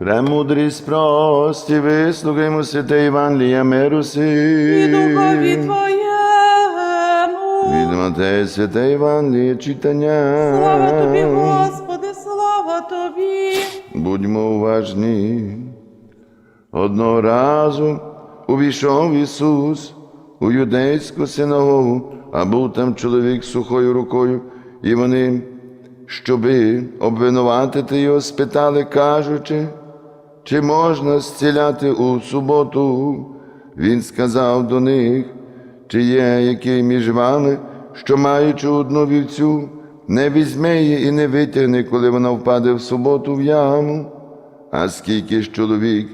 Премудрість прості, вислухаймо святе Євангелія миру і сі. духові Твоєму. Від Матея святе Євангеліє читання. Слава Тобі, Господи, слава Тобі. Будьмо уважні. Одного разу увійшов Ісус у юдейську синагогу, а був там чоловік з сухою рукою, і вони, щоби обвинуватити його, спитали, кажучи, чи можна зціляти у суботу. Він сказав до них, чи є який між вами, що маючи одну вівцю, не візьме її і не витягне, коли вона впаде в суботу в яму. А скільки ж чоловік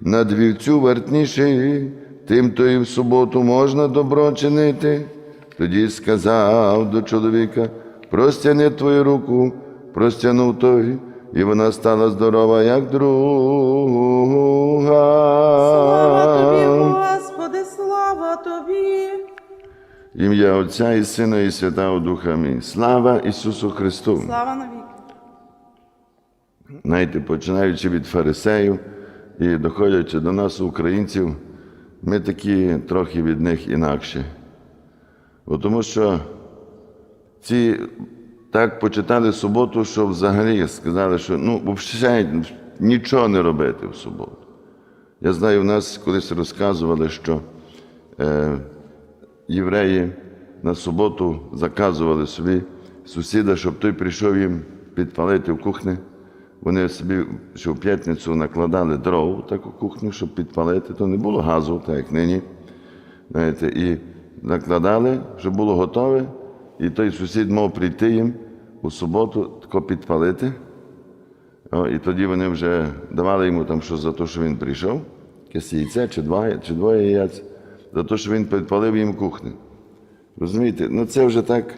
над вівцю вартніший, тим то і в суботу можна добро чинити. Тоді сказав до чоловіка, простяни твою руку, простягнув той, і вона стала здорова, як Слава Тобі. Господи, слава Тобі. Ім'я Отця і Сина, і Святого Духа. Амінь. Слава Ісусу Христу! Слава навіки. Знаєте, починаючи від фарисеїв і доходячи до нас, українців, ми такі трохи від них інакші. Бо тому що ці так почитали суботу, що взагалі сказали, що ну, взагалі нічого не робити в суботу. Я знаю, в нас колись розказували, що е, євреї на суботу заказували собі сусіда, щоб той прийшов їм підпалити в кухні. Вони собі що в п'ятницю накладали дров таку кухню, щоб підпалити, то не було газу, так як нині. Знаєте, і накладали, щоб було готове, і той сусід мав прийти їм у суботу тако підпалити. О, і тоді вони вже давали йому там що за те, що він прийшов, якесь яйце чи, два, чи двоє яєць, за те, що він підпалив їм кухню. Розумієте? Ну це вже так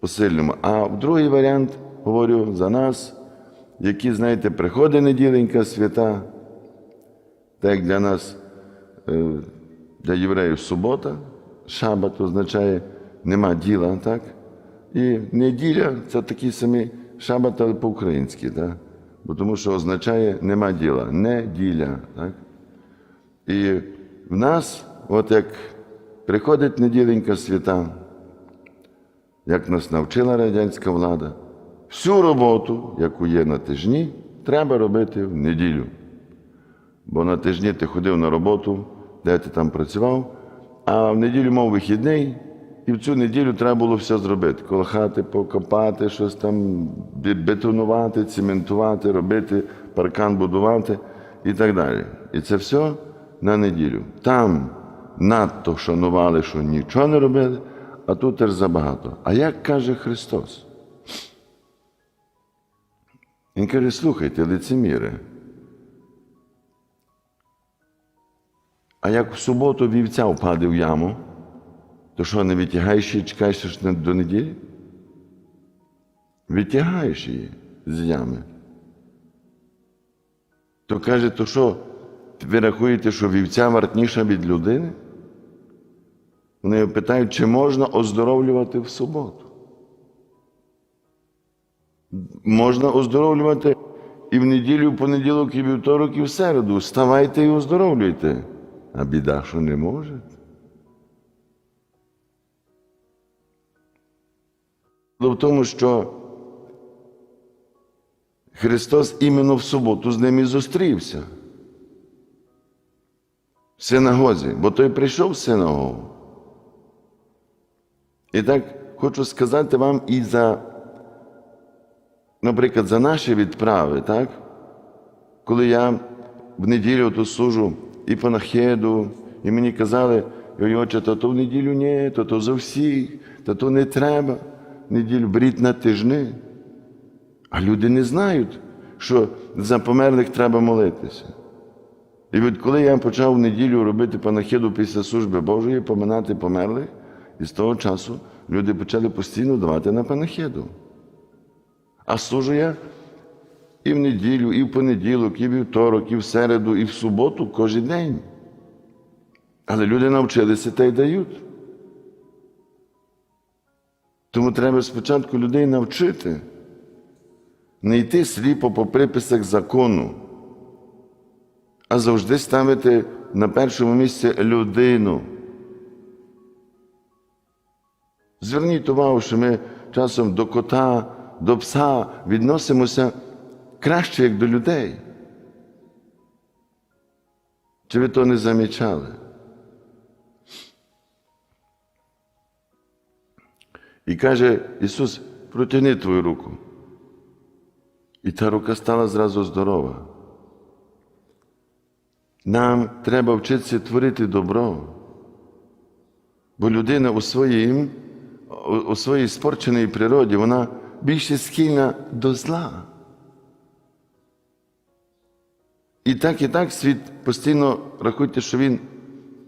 по-сильному. А другий варіант, говорю, за нас, які, знаєте, приходить неділенька свята, так для нас, е, для євреїв субота, шабат означає нема діла, так? І неділя це такі самі шабат, але по-українськи, так? Бо тому що означає нема діла, неділя. Так? І в нас, от як приходить неділенька свята, як нас навчила радянська влада, всю роботу, яку є на тижні, треба робити в неділю. Бо на тижні ти ходив на роботу, де ти там працював, а в неділю мав вихідний, і в цю неділю треба було все зробити. Коло хати покопати, щось там бетонувати, цементувати, робити, паркан будувати і так далі. І це все на неділю. Там надто шанували, що нічого не робили, а тут теж забагато. А як каже Христос? Він каже, слухайте, лицеміри. А як в суботу вівця впаде в яму, то що, не витягаєш її, чекаєш аж до неділі? Витягаєш її з ями. То каже, то що, ви рахуєте, що вівця вартніша від людини? Вони його питають, чи можна оздоровлювати в суботу? Можна оздоровлювати і в неділю, в понеділок, і вівторок, і в середу. Вставайте і оздоровлюйте. А біда, що не може. В тому, що Христос іменно в суботу з ними зустрівся. В синагозі, бо той прийшов в синагогу. І так хочу сказати вам і за, наприклад, за наші відправи, так? Коли я в неділю то служу і панахиду, і мені казали, «Ой, отче, то то в неділю ні, то то за всіх, то то не треба. Неділю беріть на тижни. А люди не знають, що за померлих треба молитися. І от коли я почав в неділю робити панахиду після служби Божої, поминати померлих, і з того часу люди почали постійно давати на панахиду. А служу я і в неділю, і в понеділок, і в вівторок, і в середу, і в суботу кожен день. Але люди навчилися та й дають. Тому треба спочатку людей навчити, не йти сліпо по приписах закону, а завжди ставити на першому місці людину. Зверніть увагу, що ми часом до кота, до пса відносимося краще, як до людей. Чи ви то не замічали? І каже Ісус, протягни твою руку. І та рука стала зразу здорова. Нам треба вчитися творити добро. Бо людина у своїй, у- у своїй спорченій природі, вона більше схильна до зла. І так, і так світ постійно рахуйте, що він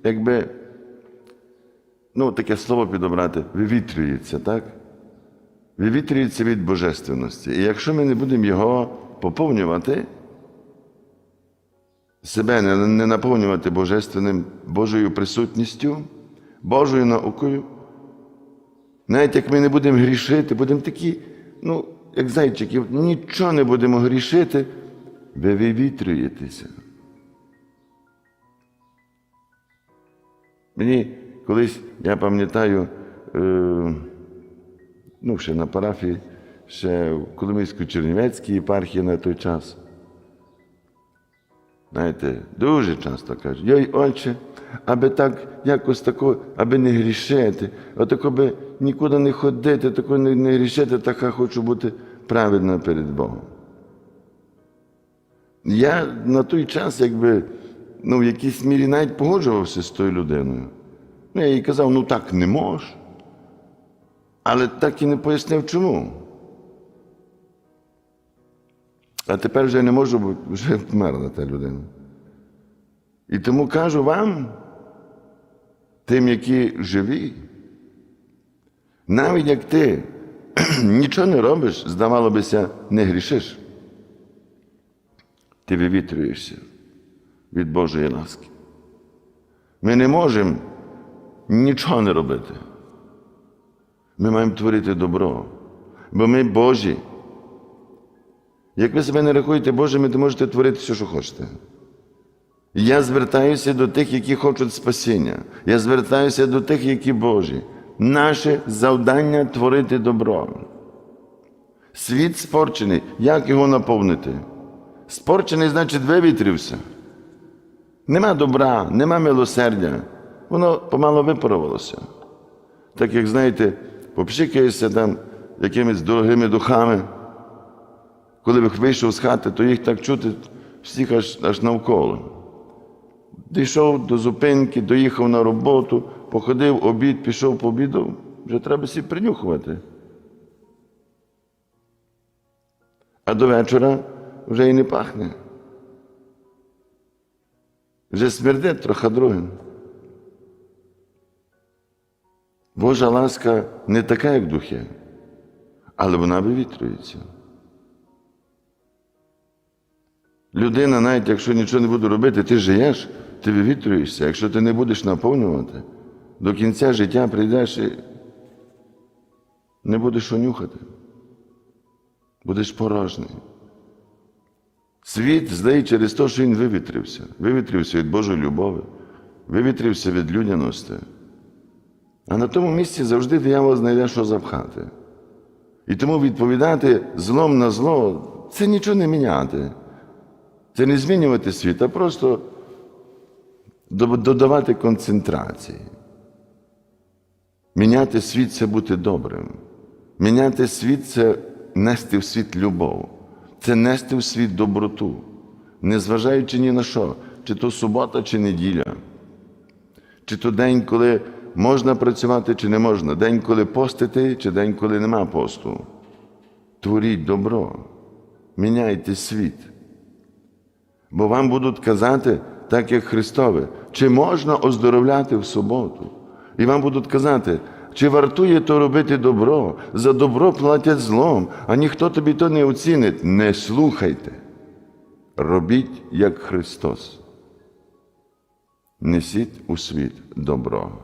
якби, ну, таке слово підобрати, вивітрюється, так? Вивітрюється від божественності. І якщо ми не будемо його поповнювати, себе не, наповнювати божественним Божою присутністю, Божою наукою, навіть як ми не будемо грішити, будемо такі, ну, як зайчиків, нічого не будемо грішити, ви вивітрюєтеся. Мені колись, я пам'ятаю, е, ну, ще на парафії, ще в Коломийсько-Чернівецькій єпархії на той час. Знаєте, дуже часто кажуть, йой, отче, аби так якось тако, аби не грішити, отако би нікуди не ходити, тако не, не грішити, так я хочу бути праведна перед Богом. Я на той час, якби, ну, в якійсь мірі навіть погоджувався з тою людиною. Ну, я їй казав, ну так не можеш. Але так і не пояснив, чому. А тепер вже не можу, бо вже вмерла та людина. І тому кажу вам, тим, які живі, навіть як ти нічого не робиш, здавало бися, не грішиш, ти вивітрюєшся від Божої ласки. Ми не можемо нічого не робити. Ми маємо творити добро, бо ми Божі. Як ви себе не рахуєте Божими, то можете творити все, що хочете. Я звертаюся до тих, які хочуть спасіння. Я звертаюся до тих, які Божі. Наше завдання творити добро. Світ спорчений. Як його наповнити? Спорчений, значить, вивітрився. Нема добра, нема милосердя. Воно помало випарувалося. Так як, знаєте, попшикаєшся там якимись дорогими духами. Коли вийшов з хати, то їх так чути всіх аж, аж навколо. Дійшов до зупинки, доїхав на роботу, походив обід, пішов по обіду, вже треба всі принюхувати. А до вечора вже і не пахне. Вже смердить трохи другим. Божа ласка не така, як духи, але вона вивітрюється. Людина, навіть якщо нічого не буде робити, ти живеш, ти вивітрюєшся. Якщо ти не будеш наповнювати, до кінця життя прийдеш і не будеш онюхати. Будеш порожній. Світ злий через те, що він вивітрився. Вивітрився від Божої любові, вивітрився від людяності. А на тому місці завжди диявол знайде, що запхати. І тому відповідати злом на зло це нічого не міняти. Це не змінювати світ, а просто додавати концентрації. Міняти світ це бути добрим. Міняти світ це нести в світ любов, це нести в світ доброту, незважаючи ні на що, чи то субота, чи неділя, чи то день, коли можна працювати, чи не можна, день, коли постити, чи день, коли нема посту. Творіть добро, міняйте світ. Бо вам будуть казати, так як Христове, чи можна оздоровляти в суботу. І вам будуть казати, чи вартує то робити добро, за добро платять злом, а ніхто тобі то не оцінить. Не слухайте. Робіть, як Христос. Несіть у світ добро.